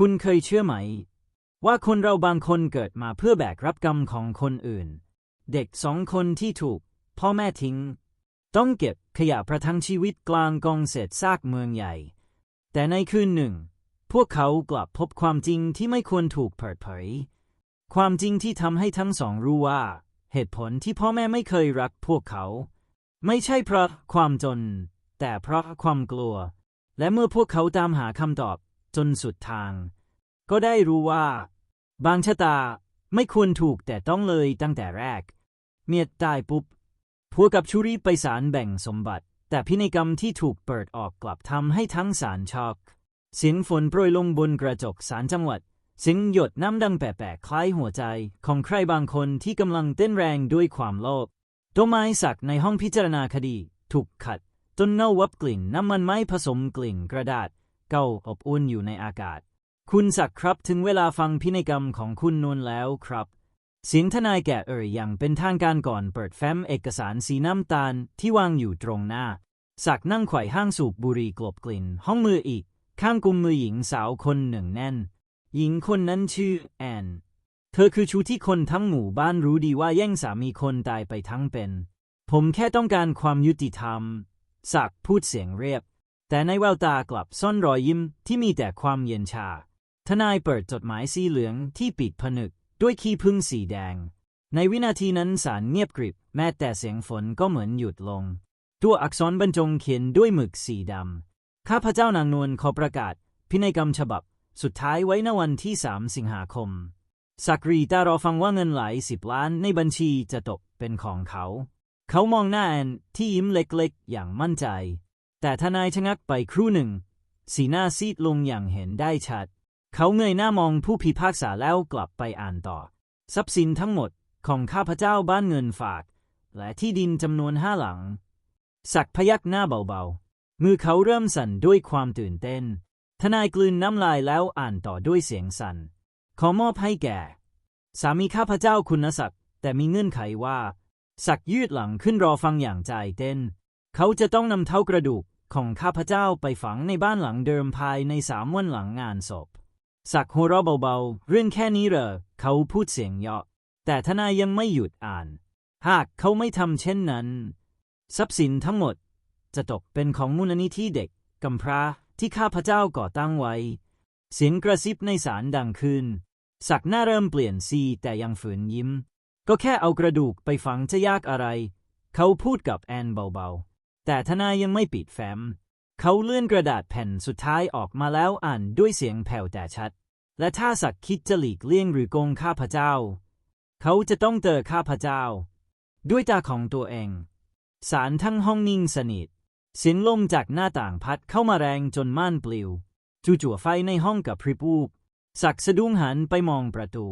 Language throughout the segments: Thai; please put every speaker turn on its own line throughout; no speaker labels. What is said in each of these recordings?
คุณเคยเชื่อไหม ว่าคนเราบางคนเกิดมาเพื่อแบกรับกรรมของคนอื่น เด็กสองคนที่ถูก พ่อแม่ทิ้ง ต้องเก็บขยะประทังชีวิตกลางกองเศษซากเมืองใหญ่ แต่ในคืนหนึ่ง พวกเขากลับพบความจริงที่ไม่ควรถูกเปิดเผย ความจริงที่ทำให้ทั้งสองรู้ว่า เหตุผลที่พ่อแม่ไม่เคยรักพวกเขา ไม่ใช่เพราะความจน แต่เพราะความกลัว และเมื่อพวกเขาตามหาคำตอบ จนสุดทาง ก็ได้รู้ว่า บางชะตาไม่ควรถูกแต่ต้องเลยตั้งแต่แรก เมียตายปุ๊บพวกับชุรีไปศาลแบ่งสมบัติ แต่พินัยกรรมที่ถูกเปิดออกกลับทำให้ทั้งศาลช็อกเสียงฝนโปรยลงบนกระจกศาลจังหวัดเสียงหยดน้ำดังแปะๆคล้ายหัวใจของใครบางคนที่กำลังเต้นแรงด้วยความโลภต้นไม้สักในห้องพิจารณาคดี ถูกขัดจนเน่าวับกลิ่นน้ำมันไม้ผสมกลิ่นกระดาษ เก่าอบอุ่นอยู่ในอากาศ คุณสักครับถึงเวลาฟังพินัยกรรมของคุณนนแล้วครับสียงทนายแก่เอ่ยอย่างเป็นทางการก่อนเปิดแฟ้มเอกสารสีน้ำตาลที่วางอยู่ตรงหน้า สักนั่งไขว่ห้างสูบบุหรี่กลบกลิ่น ห้องมืออีก ข้างกุมมือหญิงสาวคนหนึ่งแน่น หญิงคนนั้นชื่อแอน เธอคือชูที่คนทั้งหมู่บ้านรู้ดีว่าแย่งสามีคนตายไปทั้งเป็น ผมแค่ต้องการความยุติธรรม สักพูดเสียงเรียบ แต่ในแววตากลับซ่อนรอยยิ้มที่มีแต่ความเย็นชา ทนายเปิดจดหมายสีเหลืองที่ปิดผนึกด้วยขี้พึ่งสีแดง ในวินาทีนั้นสารเงียบกริบ แม้แต่เสียงฝนก็เหมือนหยุดลง ตัวอักษรบรรจงเขียนด้วยหมึกสีดำ ข้าพเจ้านางนวลขอประกาศ พินัยกรรมฉบับ สุดท้ายไว้ในวันที่ 3 สิงหาคมสักรีตารอฟังว่าเงินหลายสิบล้านในบัญชีจะตกเป็นของเขา เขามองหน้าแอนที่ยิ้มเล็กๆ อย่างมั่นใจ แต่ทนายชะงักไปครู่หนึ่ง สีหน้าซีดลงอย่างเห็นได้ชัด เขาเงยหน้ามองผู้พิพากษาแล้วกลับไปอ่านต่อ ทรัพย์สินทั้งหมดของข้าพเจ้าบ้านเงินฝาก และที่ดินจำนวนห้าหลัง สักพยักหน้าเบาๆ มือเขาเริ่มสั่นด้วยความตื่นเต้น ทนายกลืนน้ำลายแล้วอ่านต่อด้วยเสียงสั่น ขอมอบให้แก่ สามีข้าพเจ้าคุณศักดิ์แต่มีเงื่อนไขว่า สักยืดหลังขึ้นรอฟังอย่างใจเต้น เขาจะต้องนำเท่ากระดูก ของข้าพเจ้าไปฝังในบ้านหลังเดิมภายในสามวันหลังงานศพ สักหัวเราะเบาๆ เรื่องแค่นี้เหรอ เขาพูดเสียงเยาะ แต่ทนายยังไม่หยุดอ่าน หากเขาไม่ทำเช่นนั้น ทรัพย์สินทั้งหมดจะตกเป็นของมูลนิธิเด็กกำพร้าที่ข้าพเจ้าก่อตั้งไว้ เสียงกระซิบในศาลดังขึ้น สักหน้าเริ่มเปลี่ยนซีแต่ยังฝืนยิ้ม ก็แค่เอากระดูกไปฝังจะยากอะไร เขาพูดกับแอนเบาๆ แต่ทนายยังไม่ปิดแฟ้ม เขาเลื่อนกระดาษแผ่นสุดท้ายออกมาแล้วอ่านด้วยเสียงแผ่วแต่ชัด และถ้าสักคิดจะหลีกเลี่ยงหรือโกงข้าพเจ้า เขาจะต้องเจอข้าพเจ้า ด้วยตาของตัวเอง สารทั้งห้องนิ่งสนิทเสียงลมจากหน้าต่างพัดเข้ามาแรงจนม่านปลิว จู่ๆไฟในห้องกับพริบวูบสักสะดุ้งหันไปมองประตู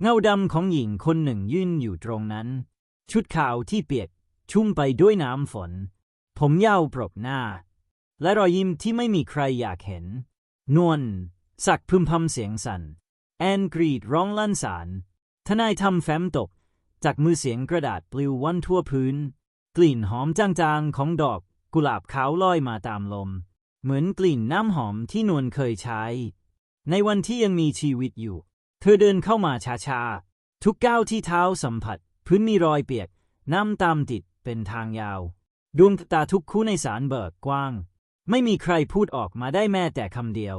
เงาดำของหญิงคนหนึ่งยืนอยู่ตรงนั้น ชุดขาวที่เปียกชุ่มไปด้วยน้ำฝน ผมยาวปรบหน้า และรอยยิ้มที่ไม่มีใครอยากเห็น นวลสักพึมพำเสียงสัน่น แอนกรีดร้องลั่นสารทนายทำแฟ้มตก จากมือเสียงกระดาษปลิวว่อนทั่วพื้น กลิ่นหอมจางๆของดอกกุหลาบขาวลอยมาตามลม เหมือนกลิ่นน้ำหอมที่นวลเคยใช้ ในวันที่ยังมีชีวิตอยู่ เธอเดินเข้ามาช้าๆ ทุกก้าวที่เท้าสัมผัส พื้นมีรอยเปียก น้ำตามติดเป็นทางยาว ดวงตาทุกคู่ในสารเบิกกว้าง ไม่มีใครพูดออกมาได้แม้แต่คำเดียว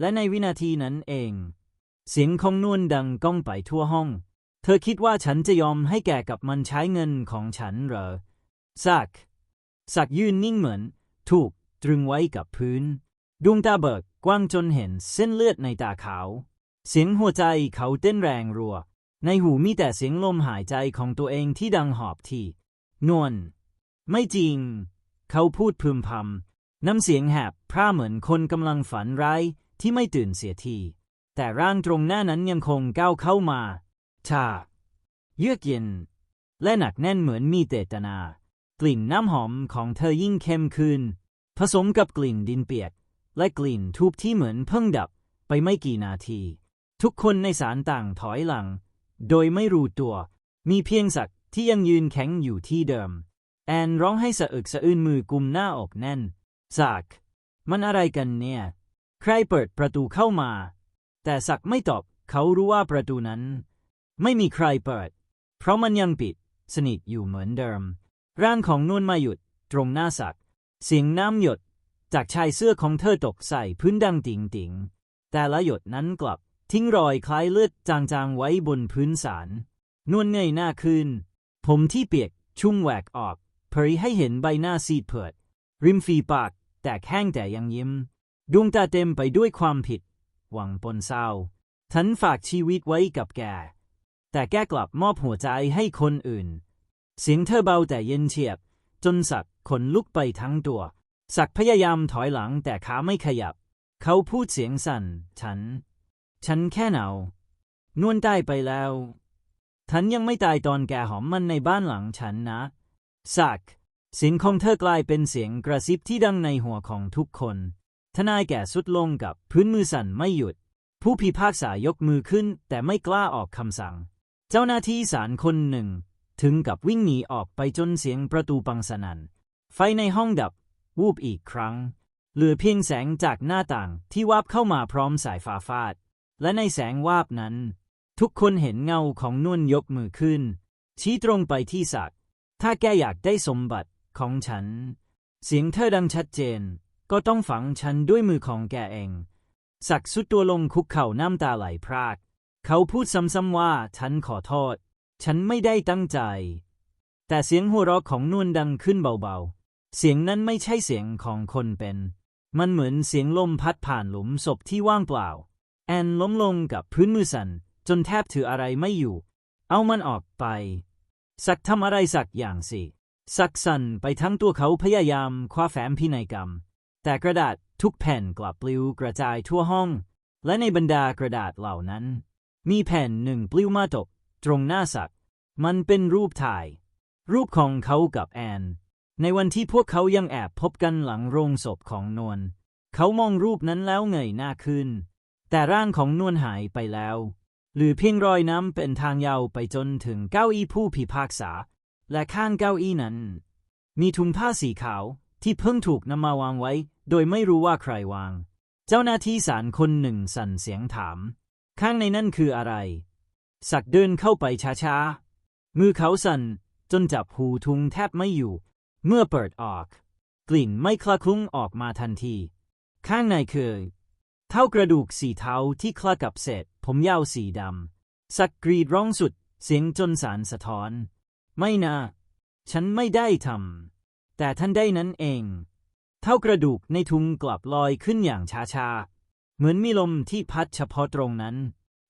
และในวินาทีนั้นเอง เสียงของนวลดังก้องไปทั่วห้อง เธอคิดว่าฉันจะยอมให้แก่กับมันใช้เงินของฉันเหรอสักสักยืนนิ่งเหมือน ถูกตรึงไว้กับพื้น ดวงตาเบิกกว้างจนเห็นเส้นเลือดในตาขาว เสียงหัวใจเขาเต้นแรงรัว ในหูมีแต่เสียงลมหายใจของตัวเองที่ดังหอบที่ นวล ไม่จริง เขาพูดพึมพำน้ำเสียงแหบพร่าเหมือนคนกำลังฝันร้ายที่ไม่ตื่นเสียที แต่ร่างตรงหน้านั้นยังคงก้าวเข้ามาชาเยือกเย็น และหนักแน่นเหมือนมีเจตนา กลิ่นน้ำหอมของเธอยิ่งเข้มขึ้น ผสมกับกลิ่นดินเปียก และกลิ่นทูบที่เหมือนเพิ่งดับไปไม่กี่นาที ทุกคนในศาลต่างถอยหลัง โดยไม่รู้ตัว มีเพียงสักที่ยังยืนแข็งอยู่ที่เดิม แอนร้องให้สะอึกสะอื้นมือกุมหน้าอกแน่นสักมันอะไรกันเนี่ย ใครเปิดประตูเข้ามา แต่ศักไม่ตอบเขารู้ว่าประตูนั้น ไม่มีใครเปิด เพราะมันยังปิด สนิทอยู่เหมือนเดิม ร่างของนวลมาหยุดตรงหน้าศัก เสียงน้ำหยด จากชายเสื้อของเธอตกใส่พื้นดังติ่งติ่งแต่ละหยดนั้นกลับ ทิ้งรอยคล้ายเลือดจางๆไว้บนพื้นสารนวลเงยหน้าขึ้น ผมที่เปียกชุ่มแหวกออก เผยให้เห็นใบหน้าซีดเผือด ริมฝีปาก แตกแห้งแต่ยังยิ้ม ดวงตาเต็มไปด้วยความผิด หวังปนเศร้าฉันฝากชีวิตไว้กับแก แต่แกกลับมอบหัวใจให้คนอื่น เสียงเธอเบาแต่เย็นเฉียบ จนสักขนลุกไปทั้งตัว สักพยายามถอยหลังแต่ขาไม่ขยับ เขาพูดเสียงสั่น ฉัน ฉันแค่หนาวนวลตายไปแล้วฉันยังไม่ตายตอนแกหอมมันในบ้านหลังฉันนะ สักเสียงของเธอกลายเป็นเสียงกระซิบที่ดังในหัวของทุกคน ทนายแก่สุดลงกับพื้นมือสั่นไม่หยุด ผู้พิพากษายกมือขึ้น แต่ไม่กล้าออกคำสั่ง เจ้าหน้าที่ศาลคนหนึ่ง ถึงกับวิ่งหนีออกไปจนเสียงประตูปังสนัน่น ไฟในห้องดับ วูบอีกครั้ง เหลือเพียงแสงจากหน้าต่างที่วาบเข้ามาพร้อมสายฟ้าฟาด และในแสงวาบนั้น ทุกคนเห็นเงาของนุ่นยกมือขึ้น ชี้ตรงไปที่สัก ถ้าแกอยากได้สมบัติของฉัน เสียงเธอดังชัดเจน ก็ต้องฝังฉันด้วยมือของแกเอง สักสุดตัวลงคุกเข่าน้ำตาไหลพราก เขาพูดซ้ำๆว่าฉันขอโทษ ฉันไม่ได้ตั้งใจ แต่เสียงหัวเราะของนวลดังขึ้นเบาๆ เสียงนั้นไม่ใช่เสียงของคนเป็น มันเหมือนเสียงลมพัดผ่านหลุมศพที่ว่างเปล่า แอนล้มลงกับพื้นมือสั่นจนแทบถืออะไรไม่อยู่ เอามันออกไป สักทำอะไรสักอย่างสิสักสันไปทั้งตัวเขาพยายามคว้าแฟ้มพินัยกรรม แต่กระดาษทุกแผ่นกลับปลิวกระจายทั่วห้อง และในบรรดากระดาษเหล่านั้น มีแผ่นหนึ่งปลิวมาตก ตรงหน้าสัก มันเป็นรูปถ่าย รูปของเขากับแอน ในวันที่พวกเขายังแอบพบกันหลังโรงศพของนวลเขามองรูปนั้นแล้วเงยหน้าขึ้น แต่ร่างของนวลหายไปแล้ว หรือเพียงรอยน้ำเป็นทางยาวไปจนถึงเก้าอี้ผู้พิพากษา และข้างเก้าอี้นั้น มีถุงผ้าสีขาวที่เพิ่งถูกนำมาวางไว้ โดยไม่รู้ว่าใครวาง เจ้าหน้าที่ศาลคนหนึ่งสั่นเสียงถาม ข้างในนั่นคืออะไร สักเดินเข้าไปช้าๆ มือเขาสั่นจนจับหูทุงแทบไม่อยู่ เมื่อเปิดออก กลิ่นไม่คละคลุ้งออกมาทันที ข้างในคือ เท่ากระดูกสีเทาที่คละกับเศษ ผมยาวสีดำ สักกรีดร้องสุด เสียงจนสารสะท้อน ไม่นะ ฉันไม่ได้ทำ แต่ท่านได้นั้นเอง เท่ากระดูกในทุงกลับลอยขึ้นอย่างช้าๆ เหมือนมีลมที่พัดเฉพาะตรงนั้น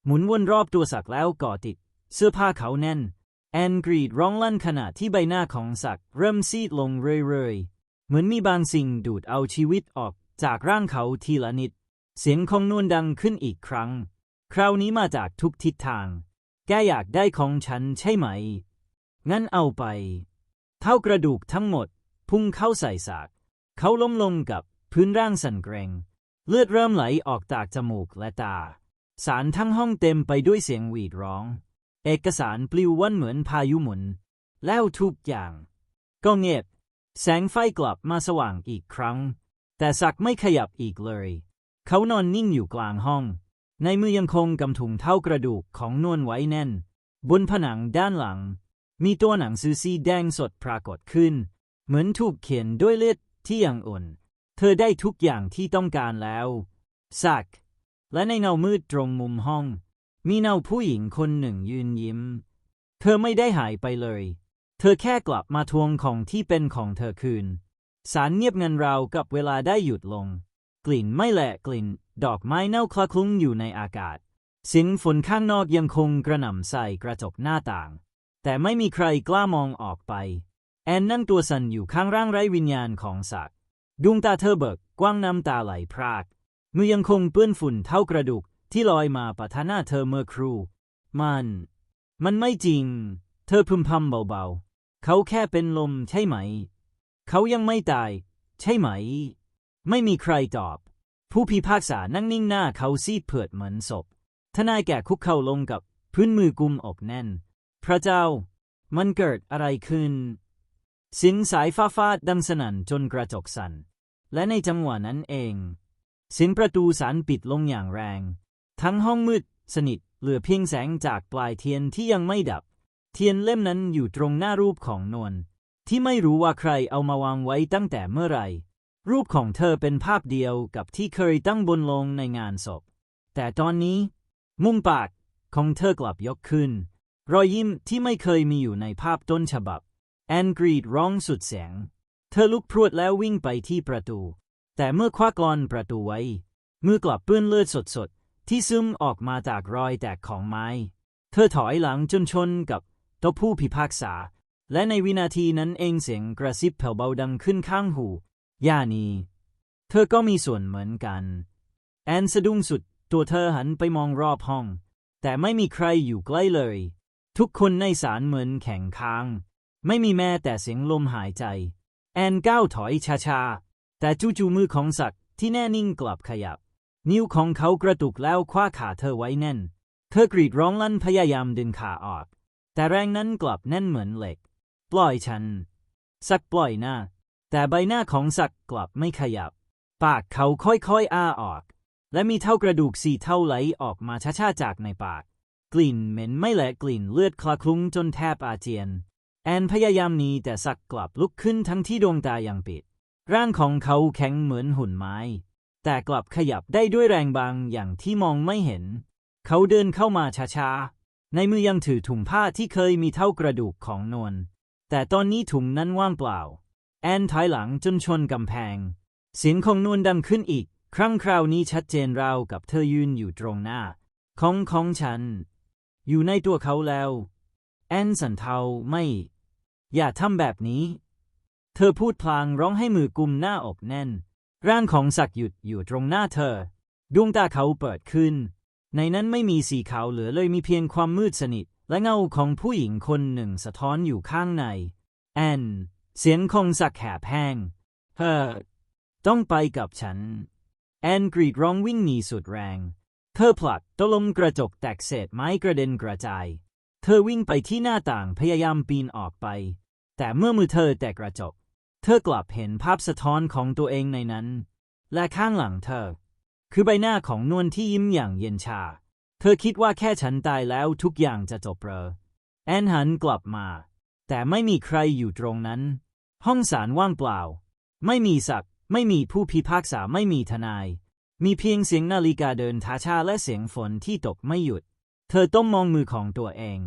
หมุนวนรอบตัวสักแล้วก่อติด เสื้อผ้าเขาแน่น แอนกรีดร้องลั่นขณะที่ใบหน้าของสักเริ่มซีดลงเรื่อยๆ เหมือนมีบางสิ่งดูดเอาชีวิตออกจากร่างเขาทีละนิด เสียงของนวลดังขึ้นอีกครั้ง คราวนี้มาจากทุกทิศทาง แกอยากได้ของฉันใช่ไหม งั้นเอาไป เท่ากระดูกทั้งหมด พุ่งเข้าใส่สาก เขาล้มลงกับพื้นร่างสั่นเกรง เลือดเริ่มไหลออกจากจมูกและตา สารทั้งห้องเต็มไปด้วยเสียงหวีดร้อง เอกสารปลิวว่อนเหมือนพายุหมุน แล้วทุกอย่าง ก็เงียบ แสงไฟกลับมาสว่างอีกครั้ง แต่สักไม่ขยับอีกเลย เขานอนนิ่งอยู่กลางห้อง ในมือยังคงกำถุงเท่ากระดูกของนวลไว้แน่น บนผนังด้านหลัง มีตัวหนังสือสีแดงสดปรากฏขึ้น เหมือนถูกเขียนด้วยเลือดที่ยังอุ่น เธอได้ทุกอย่างที่ต้องการแล้วสักและในเงามืดตรงมุมห้อง มีเงาผู้หญิงคนหนึ่งยืนยิ้ม เธอไม่ได้หายไปเลย เธอแค่กลับมาทวงของที่เป็นของเธอคืน สารเงียบงันราวกับเวลาได้หยุดลง กลิ่นไม่แหละกลิ่น ดอกไม้เน่าคละคลุ้งอยู่ในอากาศเสียงฝนข้างนอกยังคงกระหน่ำใส่กระจกหน้าต่าง แต่ไม่มีใครกล้ามองออกไป แอนนั่งตัวสั่นอยู่ข้างร่างไร้วิญญาณของสักดวงตาเธอเบิกกว้างน้ำตาไหลพรากมือยังคงเปื้อนฝุ่นเท่ากระดูกที่ลอยมาปะทะหน้าเธอเมื่อครู่ มัน มันไม่จริง เธอพึมพำเบาๆ เขาแค่เป็นลมใช่ไหม เขายังไม่ตาย ใช่ไหม ไม่มีใครตอบ ผู้พิพากษานั่งนิ่งหน้าเขาซีดเผือดเหมือนศพ ทนายแก่คุกเข่าลงกับพื้นมือกุมอกแน่น พระเจ้า มันเกิดอะไรขึ้น สินสายฟ้าฟาดดังสนั่นจนกระจกสั่น และในจังหวะนั้นเอง สินประตูสารปิดลงอย่างแรง ทั้งห้องมืดสนิทเหลือเพียงแสงจากปลายเทียนที่ยังไม่ดับ เทียนเล่มนั้นอยู่ตรงหน้ารูปของนวลที่ไม่รู้ว่าใครเอามาวางไว้ตั้งแต่เมื่อไหร่ รูปของเธอเป็นภาพเดียวกับที่เคยตั้งบนลงในงานศพ แต่ตอนนี้ มุมปากของเธอกลับยกขึ้น รอยยิ้มที่ไม่เคยมีอยู่ในภาพต้นฉบับ แอนกรีดร้องสุดเสียง เธอลุกพรวดแล้ววิ่งไปที่ประตู แต่เมื่อคว้ากลอนประตูไว้ มือกลับเปื้อนเลือดสดๆ ที่ซึมออกมาจากรอยแตกของไม้ เธอถอยหลังจนชนกับโต๊ะผู้พิพากษา และในวินาทีนั้นเองเสียงกระซิบแผ่วเบาดังขึ้นข้างหู ย่านีเธอก็มีส่วนเหมือนกัน แอนสะดุ้งสุดตัวเธอหันไปมองรอบห้อง แต่ไม่มีใครอยู่ใกล้เลย ทุกคนในศาลเหมือนแข็งค้าง ไม่มีแม้แต่เสียงลมหายใจ แอนก้าวถอยช้าๆ แต่จู่ๆมือของศักดิ์ที่แน่นิ่งกลับขยับ นิ้วของเขากระตุกแล้วคว้าขาเธอไว้แน่น เธอกรีดร้องลั่นพยายามดึงขาออก แต่แรงนั้นกลับแน่นเหมือนเหล็ก ปล่อยฉัน สักปล่อยหน้า แต่ใบหน้าของศักกลับไม่ขยับ ปากเขาค่อยๆอ้าออก และมีเท่ากระดูกสี่เท่าไหลออกมาช้าๆจากในปาก กลิ่นเหม็นไม่แหละกลิ่นเลือดคลาคลุ้งจนแทบอาเจียน แอนพยายามหนีแต่สักกลับลุกขึ้นทั้งที่ดวงตายังปิด ร่างของเขาแข็งเหมือนหุ่นไม้ แต่กลับขยับได้ด้วยแรงบางอย่างที่มองไม่เห็น เขาเดินเข้ามาช้าๆ ในมือยังถือถุงผ้าที่เคยมีเท่ากระดูกของนวลแต่ตอนนี้ถุงนั้นว่างเปล่า แอนถอยหลังจนชนกำแพงเสียงของนวลดังขึ้นอีก ครั้งคราวนี้ชัดเจนราวกับเธอยืนอยู่ตรงหน้า ของของฉัน อยู่ในตัวเขาแล้ว แอนสันเทาไม่ อย่าทำแบบนี้ เธอพูดพลางร้องให้มือกุมหน้าอกแน่น ร่างของศักดิ์หยุดอยู่ตรงหน้าเธอ ดวงตาเขาเปิดขึ้น ในนั้นไม่มีสีขาวเหลือเลยมีเพียงความมืดสนิท และเงาของผู้หญิงคนหนึ่งสะท้อนอยู่ข้างใน แอน เสียงของศักดิ์แหบแห้งเธอต้องไปกับฉัน แอนกรีดร้องวิ่งหนีสุดแรง เธอผลักตะลมกระจกแตกเศษไม้กระเด็นกระจาย เธอวิ่งไปที่หน้าต่างพยายามปีนออกไป แต่เมื่อมือเธอแตะกระจก เธอกลับเห็นภาพสะท้อนของตัวเองในนั้น และข้างหลังเธอ คือใบหน้าของนวลที่ยิ้มอย่างเย็นชา เธอคิดว่าแค่ฉันตายแล้วทุกอย่างจะจบเรอแอนหันกลับมา แต่ไม่มีใครอยู่ตรงนั้น ห้องศาลว่างเปล่า ไม่มีศักดิ์ไม่มีผู้พิพากษาไม่มีทนาย มีเพียงเสียงนาฬิกาเดินท้าชาและเสียงฝนที่ตกไม่หยุด เธอต้องมองมือของตัวเอง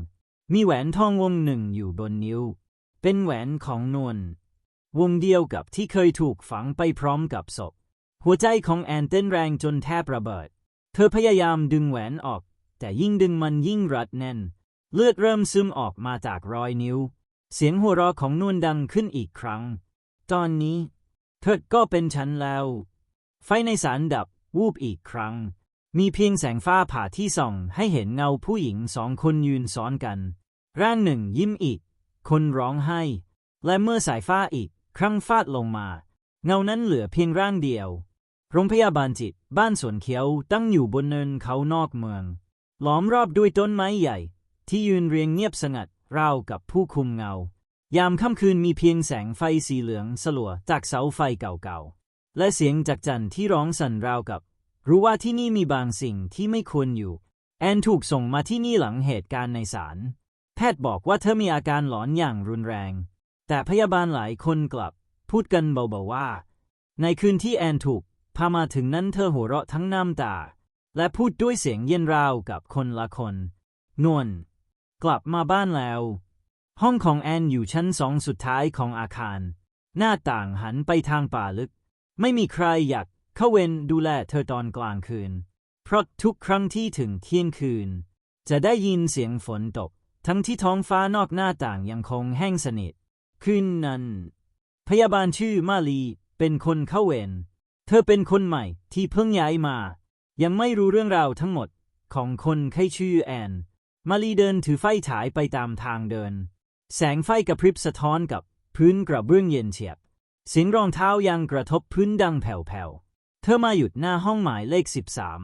มีแหวนทองวงหนึ่งอยู่บนนิ้ว เป็นแหวนของนวลวงเดียวกับที่เคยถูกฝังไปพร้อมกับศพ หัวใจของแอนเต้นแรงจนแทบระเบิด เธอพยายามดึงแหวนออก แต่ยิ่งดึงมันยิ่งรัดแน่น เลือดเริ่มซึมออกมาจากรอยนิ้ว เสียงหัวเราะของนวลดังขึ้นอีกครั้ง ตอนนี้ เธอก็เป็นฉันแล้ว ไฟในศาลดับวูบอีกครั้ง มีเพียงแสงฟ้าผ่าที่ส่องให้เห็นเงาผู้หญิงสองคนยืนซ้อนกัน ร่างหนึ่งยิ้มอีก คนร้องไห้ และเมื่อสายฟ้าอีก ครั้งฟาดลงมา เงานั้นเหลือเพียงร่างเดียว โรงพยาบาลจิตบ้านสวนเขียวตั้งอยู่บนเนินเขานอกเมือง ล้อมรอบด้วยต้นไม้ใหญ่ ที่ยืนเรียงเงียบสงัด ราวกับผู้คุมเงา ยามค่ำคืนมีเพียงแสงไฟสีเหลืองสลัวจากเสาไฟเก่าๆ และเสียงจากจันที่ร้องสั่นราวกับ รู้ว่าที่นี่มีบางสิ่งที่ไม่ควรอยู่ แอนถูกส่งมาที่นี่หลังเหตุการณ์ในศาลแพทย์บอกว่าเธอมีอาการหลอนอย่างรุนแรง แต่พยาบาลหลายคนกลับ พูดกันเบาๆว่า ในคืนที่แอนถูกพามาถึงนั้นเธอหัวเราะทั้งน้ำตา และพูดด้วยเสียงเย็นราวกับคนละคน นวล กลับมาบ้านแล้ว ห้องของแอนอยู่ชั้นสองสุดท้ายของอาคาร หน้าต่างหันไปทางป่าลึก ไม่มีใครอยากเข้าเวรดูแลเธอตอนกลางคืน เพราะทุกครั้งที่ถึงเที่ยงคืน จะได้ยินเสียงฝนตก ทั้งที่ท้องฟ้านอกหน้าต่างยังคงแห้งสนิท คืนนั้น พยาบาลชื่อมาลีเป็นคนเข้าเวรเธอเป็นคนใหม่ที่เพิ่งย้ายมา ยังไม่รู้เรื่องราวทั้งหมดของคนไข้ชื่อแอน มาลีเดินถือไฟฉายไปตามทางเดิน แสงไฟกระพริบสะท้อนกับพื้นกระเบื้องเย็นเฉียบสียงรองเท้ายังกระทบพื้นดังแผ่วๆ เธอมาหยุดหน้าห้องหมายเลข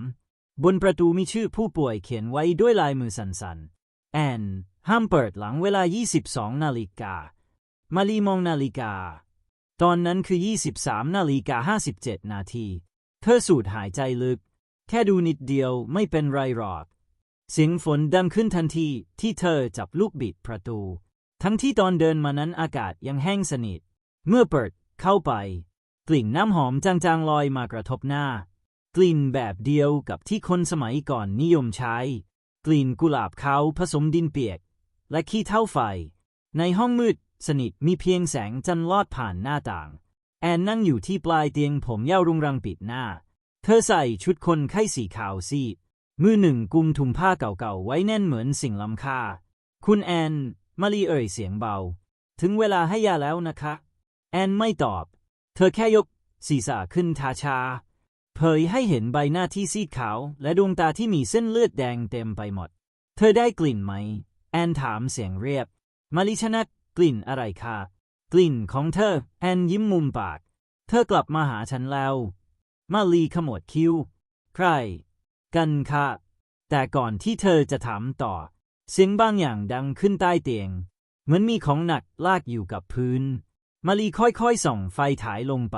13 บนประตูมีชื่อผู้ป่วยเขียนไว้ด้วยลายมือสันๆ แอนห้ามเปิดหลังเวลา 22 นาฬิกา มาลีมองนาฬิกา ตอนนั้นคือ 23 นาฬิกา 57 นาที เธอสูดหายใจลึก แค่ดูนิดเดียวไม่เป็นไรหรอก เสียงฝนดังขึ้นทันทีที่เธอจับลูกบิดประตู ทั้งที่ตอนเดินมานั้นอากาศยังแห้งสนิท เมื่อเปิดเข้าไป กลิ่นน้ำหอมจางๆลอยมากระทบหน้า กลิ่นแบบเดียวกับที่คนสมัยก่อนนิยมใช้ กลิ่นกุหลาบขาวผสมดินเปียก และขี้เถ้าไฟ ในห้องมืดสนิทมีเพียงแสงจันทร์ลอดผ่านหน้าต่าง แอนนั่งอยู่ที่ปลายเตียงผมยาวรุงรังปิดหน้า เธอใส่ชุดคนไข้สีขาวซีด มือหนึ่งกุมถุงผ้าเก่าๆไว้แน่นเหมือนสิ่งล้ำค่า คุณแอนมารีเอ่ยเสียงเบา ถึงเวลาให้ยาแล้วนะคะ แอนไม่ตอบ เธอแค่ยกศีรษะขึ้นทาชา เผยให้เห็นใบหน้าที่ซีดขาว และดวงตาที่มีเส้นเลือดแดงเต็มไปหมด เธอได้กลิ่นไหม แอนถามเสียงเรียบ มาริชนะกลิ่นอะไรคะกลิ่นของเธอ แอนยิ้มมุมปาก เธอกลับมาหาฉันแล้ว มาลีขมวดคิ้ว ใคร กันค่ะ แต่ก่อนที่เธอจะถามต่อ เสียงบางอย่างดังขึ้นใต้เตียง เหมือนมีของหนักลากอยู่กับพื้น มาลีค่อยๆส่องไฟฉายลงไป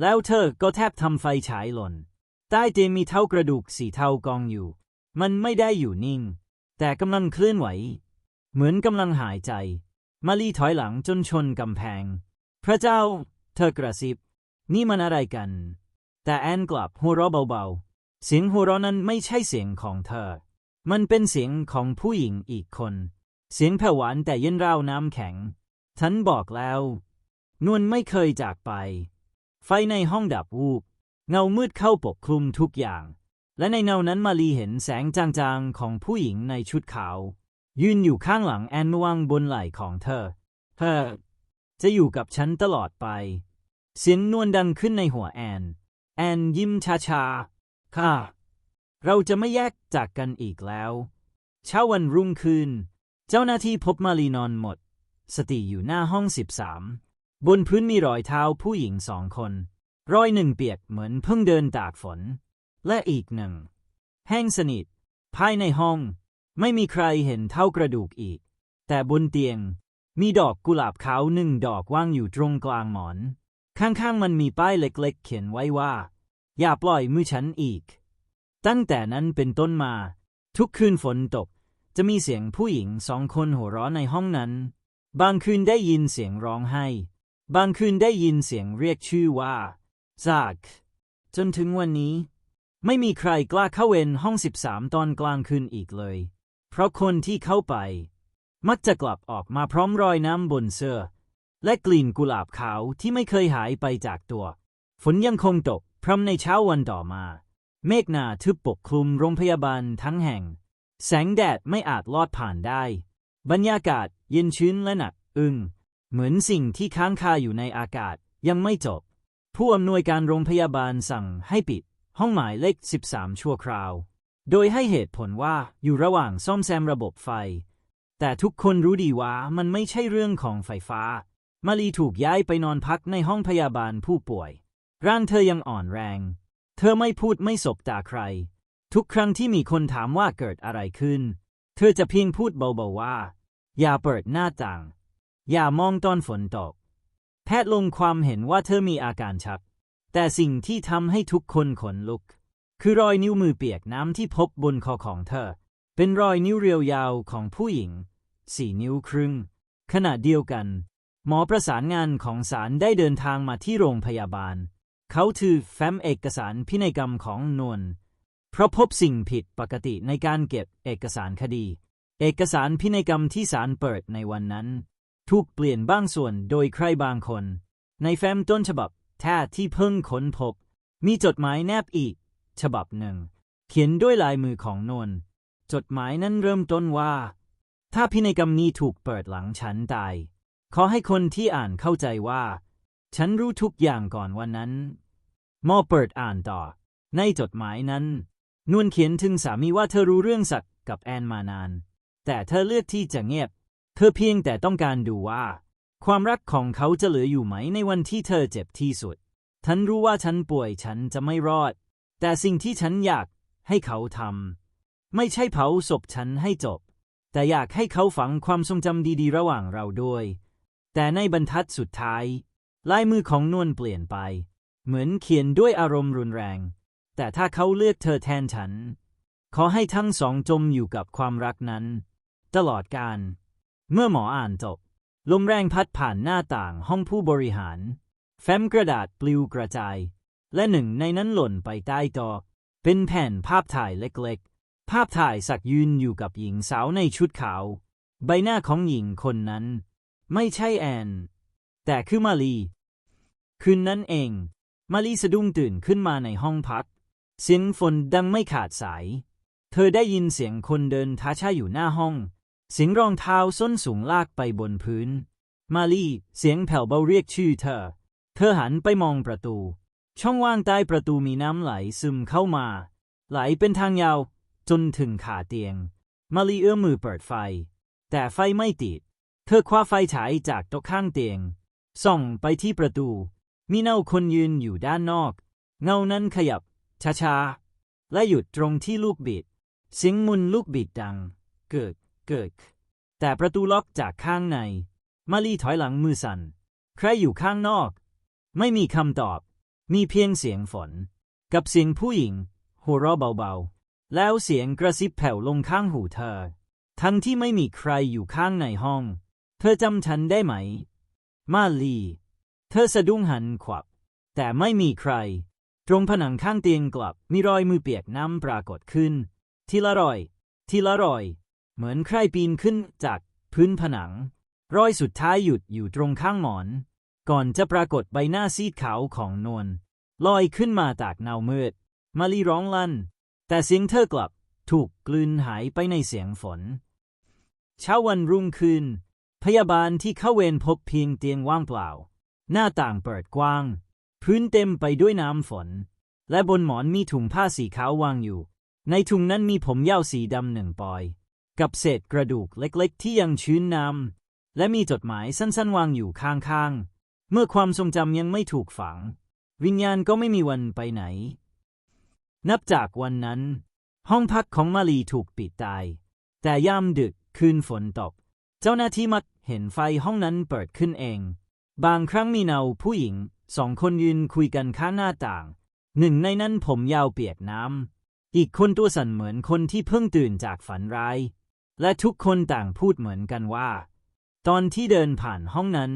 แล้วเธอก็แทบทำไฟฉายหล่น ใต้เตียงมีเท่ากระดูกสีเทากองอยู่ มันไม่ได้อยู่นิ่ง แต่กำลังเคลื่อนไหว เหมือนกำลังหายใจ มาลีถอยหลังจนชนกำแพง พระเจ้า เธอกระซิบ นี่มันอะไรกัน แต่แอนกลับหัวเราะเบาๆ เสียงหัวเราะนั้นไม่ใช่เสียงของเธอ มันเป็นเสียงของผู้หญิงอีกคน เสียงแผ่วหวานแต่เย็นราวน้ำแข็ง ฉันบอกแล้ว นวลไม่เคยจากไป ไฟในห้องดับวูบ เงามืดเข้าปกคลุมทุกอย่าง และในเงานั้นมาลีเห็นแสงจางๆของผู้หญิงในชุดขาว ยืนอยู่ข้างหลังแอนวางบนไหล่ของเธอ เธอ จะอยู่กับฉันตลอดไป เสียงนวลดังขึ้นในหัวแอน แอนยิ้มช้าๆ ค่ะ เราจะไม่แยกจากกันอีกแล้ว เช้าวันรุ่งคืนเจ้าหน้าที่พบมาลีนอนหมด สติอยู่หน้าห้องสิบสามบนพื้นมีรอยเท้าผู้หญิงสองคน รอยหนึ่งเปียกเหมือนเพิ่งเดินตากฝน และอีกหนึ่ง แห้งสนิท ภายในห้อง ไม่มีใครเห็นเท่ากระดูกอีก แต่บนเตียง มีดอกกุหลาบขาวหนึ่งดอกว่างอยู่ตรงกลางหมอน ข้างๆมันมีป้ายเล็กๆ เขียนไว้ว่า อย่าปล่อยมือฉันอีก ตั้งแต่นั้นเป็นต้นมา ทุกคืนฝนตก จะมีเสียงผู้หญิงสองคนหัวเราะในห้องนั้น บางคืนได้ยินเสียงร้องไห้ บางคืนได้ยินเสียงเรียกชื่อว่าจากจนถึงวันนี้ ไม่มีใครกล้าเข้าเวรห้องสิบสามตอนกลางคืนอีกเลย เพราะคนที่เข้าไป มักจะกลับออกมาพร้อมรอยน้ำบนเสื้อและกลิ่นกุหลาบขาวที่ไม่เคยหายไปจากตัว ฝนยังคงตก พรำในเช้าวันต่อมา เมฆหนาทึบปกคลุมโรงพยาบาลทั้งแห่ง แสงแดดไม่อาจลอดผ่านได้ บรรยากาศเย็นชื้นและหนักอึ้งเหมือนสิ่งที่ค้างคาอยู่ในอากาศยังไม่จบ ผู้อำนวยการโรงพยาบาลสั่งให้ปิด ห้องหมายเลข 13 ชั่วคราว โดยให้เหตุผลว่าอยู่ระหว่างซ่อมแซมระบบไฟ แต่ทุกคนรู้ดีว่ามันไม่ใช่เรื่องของไฟฟ้า มาลีถูกย้ายไปนอนพักในห้องพยาบาลผู้ป่วย ร่างเธอยังอ่อนแรง เธอไม่พูดไม่สบตาใคร ทุกครั้งที่มีคนถามว่าเกิดอะไรขึ้น เธอจะเพียงพูดเบาๆว่า อย่าเปิดหน้าต่าง อย่ามองตอนฝนตก แพทย์ลงความเห็นว่าเธอมีอาการชัก แต่สิ่งที่ทำให้ทุกคนขนลุก คือรอยนิ้วมือเปียกน้ำที่พบบนคอของเธอ เป็นรอยนิ้วเรียวยาวของผู้หญิง สี่นิ้วครึ่ง ขณะเดียวกัน หมอประสานงานของศาลได้เดินทางมาที่โรงพยาบาล เขาถือแฟ้มเอกสารพินัยกรรมของนวลเพราะพบสิ่งผิดปกติในการเก็บเอกสารคดี เอกสารพินัยกรรมที่ศาลเปิดในวันนั้น ถูกเปลี่ยนบางส่วนโดยใครบางคน ในแฟ้มต้นฉบับแท้ที่เพิ่งค้นพบ มีจดหมายแนบอีก ฉบับหนึ่ง เขียนด้วยลายมือของนวลจดหมายนั้นเริ่มต้นว่า ถ้าพินัยกรรมนี้ถูกเปิดหลังฉันตาย ขอให้คนที่อ่านเข้าใจว่า ฉันรู้ทุกอย่างก่อนวันนั้นหมอเปิดอ่านต่อ ในจดหมายนั้น นวลเขียนถึงสามีว่าเธอรู้เรื่องสักกับแอนมานาน แต่เธอเลือกที่จะเงียบ เธอเพียงแต่ต้องการดูว่า ความรักของเขาจะเหลืออยู่ไหมในวันที่เธอเจ็บที่สุด ฉันรู้ว่าฉันป่วยฉันจะไม่รอด แต่สิ่งที่ฉันอยากให้เขาทำไม่ใช่เผาศพฉันให้จบ แต่อยากให้เขาฝังความทรงจำดีๆ ระหว่างเราด้วย แต่ในบรรทัดสุดท้าย ลายมือของนวลเปลี่ยนไป เหมือนเขียนด้วยอารมณ์รุนแรง แต่ถ้าเขาเลือกเธอแทนฉัน ขอให้ทั้งสองจมอยู่กับความรักนั้น ตลอดกาลเมื่อหมออ่านจบ ลมแรงพัดผ่านหน้าต่างห้องผู้บริหาร แฟ้มกระดาษปลิวกระจาย และหนึ่งในนั้นหล่นไปใต้ต๊ะเป็นแผ่นภาพถ่ายเล็กๆ ภาพถ่ายสักยืนอยู่กับหญิงสาวในชุดขาว ใบหน้าของหญิงคนนั้น ไม่ใช่แอน แต่คือมาลี คืนนั้นเอง มาลีสะดุ้งตื่นขึ้นมาในห้องพักเสียงฝนดังไม่ขาดสาย เธอได้ยินเสียงคนเดินท้าช้าอยู่หน้าห้อง เสียงรองเท้าส้นสูงลากไปบนพื้น มาลีเสียงแผ่วเบาเรียกชื่อเธอ เธอหันไปมองประตู ช่องว่างใต้ประตูมีน้ำไหลซึมเข้ามา ไหลเป็นทางยาวจนถึงขาเตียง มาลีเอื้อมมือเปิดไฟ แต่ไฟไม่ติด เธอคว้าไฟฉายจากโต๊ะข้างเตียงส่องไปที่ประตู มีเงาคนยืนอยู่ด้านนอก เงานั้นขยับช้าๆและหยุดตรงที่ลูกบิดเสียงมุนลูกบิดดัง เกิดเกิด แต่ประตูล็อกจากข้างใน มาลีถอยหลังมือสั่น ใครอยู่ข้างนอก ไม่มีคำตอบ มีเพียงเสียงฝน กับเสียงผู้หญิง หัวเราะเบาๆ แล้วเสียงกระซิบแผ่วลงข้างหูเธอ ทั้งที่ไม่มีใครอยู่ข้างในห้อง เธอจำฉันได้ไหม มาลี เธอสะดุ้งหันขวับ แต่ไม่มีใคร ตรงผนังข้างเตียงกลับ มีรอยมือเปียกน้ำปรากฏขึ้น ทีละรอย ทีละรอย เหมือนใครปีนขึ้นจากพื้นผนัง รอยสุดท้ายหยุดอยู่ตรงข้างหมอน ก่อนจะปรากฏใบหน้าซีดขาวของนวลลอยขึ้นมาจากเงามืด มาลีร้องลั่น แต่เสียงเธอกลับถูกกลืนหายไปในเสียงฝน เช้าวันรุ่งขึ้น พยาบาลที่เข้าเวรพบเพียงเตียงว่างเปล่า หน้าต่างเปิดกว้าง พื้นเต็มไปด้วยน้ำฝน และบนหมอนมีถุงผ้าสีขาววางอยู่ ในถุงนั้นมีผมยาวสีดำหนึ่งปอย กับเศษกระดูกเล็กๆ ที่ยังชื้นน้ำและมีจดหมายสั้นๆ วางอยู่ข้างๆ เมื่อความทรงจำยังไม่ถูกฝัง วิญญาณก็ไม่มีวันไปไหน นับจากวันนั้น ห้องพักของมาลีถูกปิดตาย แต่ยามดึกคืนฝนตก เจ้าหน้าที่มักเห็นไฟห้องนั้นเปิดขึ้นเอง บางครั้งมีเงาผู้หญิงสองคนยืนคุยกันข้างหน้าต่าง หนึ่งในนั้นผมยาวเปียกน้ำ อีกคนตัวสั่นเหมือนคนที่เพิ่งตื่นจากฝันร้าย และทุกคนต่างพูดเหมือนกันว่า ตอนที่เดินผ่านห้องนั้น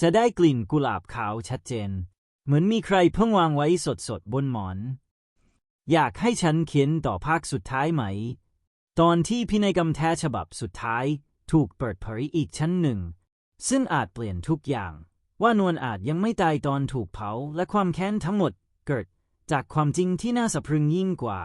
จะได้กลิ่นกุหลาบขาวชัดเจน เหมือนมีใครเพิ่งวางไว้สดๆบนหมอน อยากให้ฉันเขียนต่อภาคสุดท้ายไหม ตอนที่พินัยกรรมแท้ฉบับสุดท้าย ถูกเปิดเผยอีกชั้นหนึ่ง ซึ่งอาจเปลี่ยนทุกอย่าง ว่านวลอาจยังไม่ตายตอนถูกเผา และความแค้นทั้งหมดเกิดจากความจริงที่น่าสะพรึงยิ่งกว่า